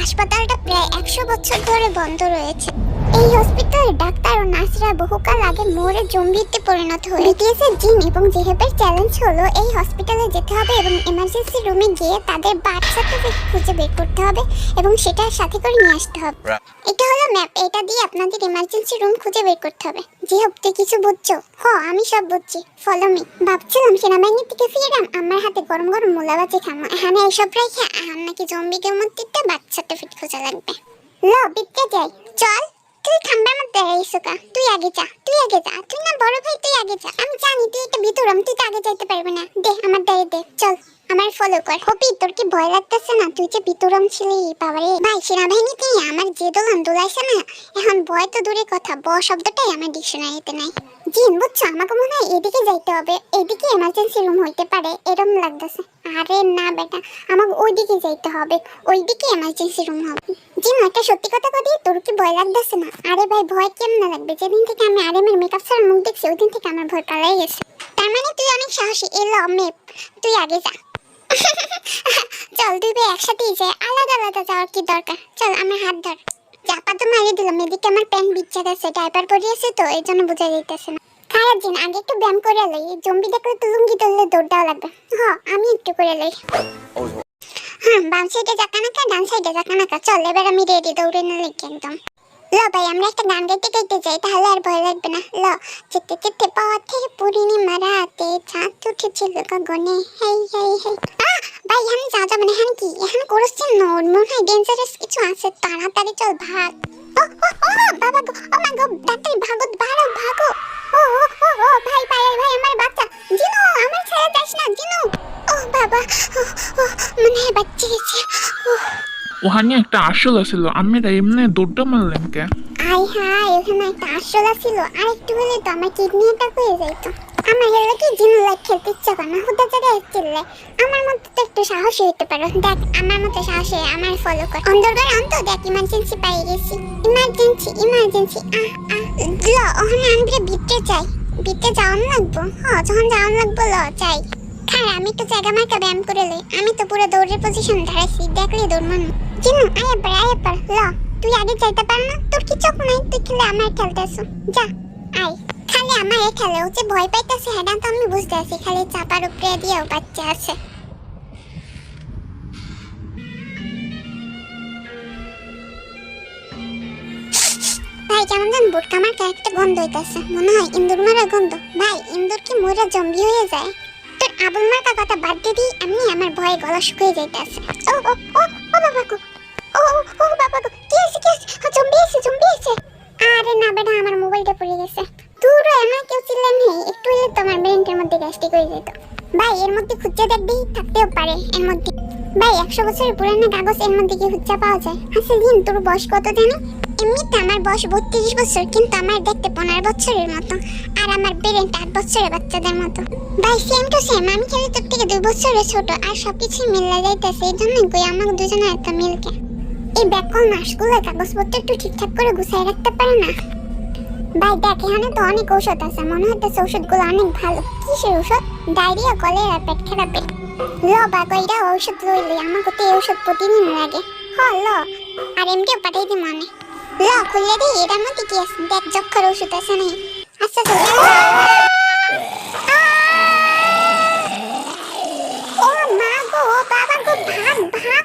হাসপাতালটা প্রায় একশো বছর ধরে বন্ধ রয়েছে। এই হসপিটালে ডাক্তার ও নার্সরা বহুকাল আগে মরে জম্বিতে পরিণত হয়ে বিটিএস এর জিন এবং জেহেবের চ্যালেঞ্জ হলো এই হসপিটালে যেতে হবে এবং এমার্জেন্সি রুমে গিয়ে তাদের বার্থ সার্টিফিকেট খুঁজে বের করতে হবে এবং সেটা সাথে করে নিয়ে আসতে হবে। এটা হলো ম্যাপ এটা দিয়ে আপনাদের এমার্জেন্সি রুম খুঁজে বের করতে হবে। জিহাব তুই কিছু বুঝছ? হ আমি সব বুঝছি। ফলো মি ভাবছিলাম সেনাবাহিনী থেকে ফিরলাম আমার হাতে গরম গরম মোলাবাজি খামো। এখানে এইসব রেখে আমার নাকি মধ্যে বার্থ সার্টিফিকেট খোঁজা লাগবে। ল বিদ্যা যাই। চল। ইসুকা, তুই আগে যা, তুই আগে যা, তুই না বড় ভাই, তুই আগে যা। আমি জানি তুই একটা ভিতরম তুই তো আগে যাইতে পারবি না। দে, আমার দাঁড়িয়ে দে, চল। আমার ফলো কর। হপি, তোর কি ভয় লাগতেছে না? তুই যে ভিতরম ছিলি, বাবারে। ভাই সেনাবাহিনীতে আমার যে দোলন দোলাইছে না? এখন ভয় তো দূরে কথা, ব শব্দটাই আমার ডিকশনারিতে নাই। জিন, বুঝছ? আমাকে মনে হয় এদিকে যাইতে হবে। এদিকে এমার্জেন্সি রুম হইতে পারে, এরম লাগতেছে। আরে না, বেটা, আমাকে ওইদিকে যাইতে হবে। ওইদিকে এমার্জেন্সি রুম হবে। জিন, একটা সত্যি কথা কদি তোর কি ভয় লাগতেছে না? আরে ভাই, ভয় কেমন লাগবে? যেদিন থেকে আমি আরেমের মেকআপ ছাড়া মুখ দেখছি ওই দিন থেকে আমার ভয় পালাই গেছে। তার মানে তুই অনেক সাহসী, এলো মেপ তুই আগে যা। চল দুই ভাই একসাথেই যাই আলাদা আলাদা যাওয়ার কি দরকার? চল, আমার হাত ধর। চাপা তো মারিয়ে দিলাম, এদিকে আমার প্যান্ট বিচ্ছা গেছে ডাইপার পরিয়েছে তো, এই জন্য বোঝা যাইতেছে না। খারাপ দিন আগে একটু ব্যায়াম করে লই জম্বি দেখলে তো লুঙ্গি ধরলে দৌড় দেওয়া লাগবে। হ, আমি একটু করে লই। হ্যাঁ বাম সাইডে যাকা নাকা ডান সাইডে যাকা নাকা চল, এবার আমি রেডি দৌড়ে না লিখি একদম। ল ভাই, আমরা একটা গান গাইতে গাইতে যাই, তাহলে আর ভয় লাগবে না। ল চিত্তে চিত্তে পথে পূর্ণিমা রাতে চাঁদ উঠেছিল গগনে, হেই হেই হেই। ভাই আমি যা যাব না এখানে কি এখানে করছেন নোট মনে হয় ডেঞ্জারাস কিছু আছে। তাড়াতাড়ি চল ভাগ। ও ও ও বাবা গো ও মা গো ডাক্তার ভাগো ভাগো ভাগো। ও ও ও ও ভাই ভাই ভাই আমার বাচ্চা। জিনু আমার ছেড়ে যাস না জিনু। ও বাবা ও ও মনে হয় বাচ্চা গেছে ও। ওখানে একটা আসল আছিল আমরা এমনি দৌড়টা মারলেন কে? আই হাই ওখানে একটা আসল ছিল আর একটু হলে তো আমার কিডনি অ্যাটাক হয়ে যেত আমার হলো কি জিম লাইক খেলতে ইচ্ছা করে না হুদা জায়গায় চিল্লে আমার মতো তো একটু সাহসী হতে পারো। দেখ, আমার মতো সাহসী হয়ে আমার ফলো কর। অন্ধকার অন্ত, দেখ ইমার্জেন্সি পাই গেছি। ইমার্জেন্সি ইমার্জেন্সি আহ আহ, ল, ওখানে আমি বিটে চাই বিটে যাওয়ান লাগবো? হ, যখন যাওয়ান লাগবো, ল চাই খারা আমি তো জায়গা মার্কা ব্যায়াম করে লই। আমি তো পুরো দৌড়ের পজিশন ধরাইছি দেখলে দৌড় মানু চিনু আয় পর আয় পর ল, তুই আগে যাইতে পার না? তোর কি চোখ নাই? তুই খেলে আমার খেলতেছ যা, আয়। খালি আমার খেলে ও যে ভয় পাইতেছে হ্যাঁ তো আমি বুঝতে আছি খালি চাপার উপরে দিয়েও বাচ্চা আছে। ভাই, কেমন যেন একটা গন্ধ হইতাছে, মনে হয় ইন্দুর মারা গন্ধ। ভাই, ইন্দুর কি জম্বি হয়ে যায়? তোর আবুল কথা বাদ দিয়ে দিই, এমনি আমার ভয়ে গলা শুকিয়ে যাইতাছে। ও ও ও ও বাবা ও ও বাবা কি আছে কি আছে জম্বি আছে জম্বি আছে আরে না বেটা, আমার মোবাইলটা পড়ে হয়ে যেত। ভাই, এর মধ্যে খুঁজে দেখবি থাকতেও পারে, এর মধ্যে। ভাই, একশো বছরের পুরানো কাগজ এর মধ্যে কি খুঁজা পাওয়া যায়? আচ্ছা দিন, তোর বয়স কত জানি? এমনিতে আমার বয়স বত্রিশ বছর, কিন্তু আমার দেখতে পনেরো বছরের মতো, আর আমার ব্রেনটা আট বছরের বাচ্চাদের মতো। ভাই সেম টু সেম আমি খেলে তোর থেকে দুই বছরের ছোট, আর সবকিছুই মিলে যাইতেছে, এই জন্যই কই আমাকে দুজনের একটা মিলকে এই ব্যাকল নার্সগুলো কাগজপত্র একটু ঠিকঠাক করে গুছাই রাখতে পারে না? ভাই, দেখ, এখানে তো অনেক ঔষধ আছে। মনে হইতেছে ওষুধগুলো অনেক ভালো। কিসের ঔষধ? ডায়রিয়া, কলেরা, পেট খারাপের ল বা কইরা ঔষধ লইলি। আমাকে তো এই ওষুধ প্রতিদিন লাগে। হ, ল। আর এমকেও পাঠাই দি মনে। ল, খুললে দিই এটার মধ্যে কি আছে? দেখ, যক্ষর ঔষধ আছে নাই আচ্ছা তো ও, মা গো, বাবা গো, ভাগ ভাগ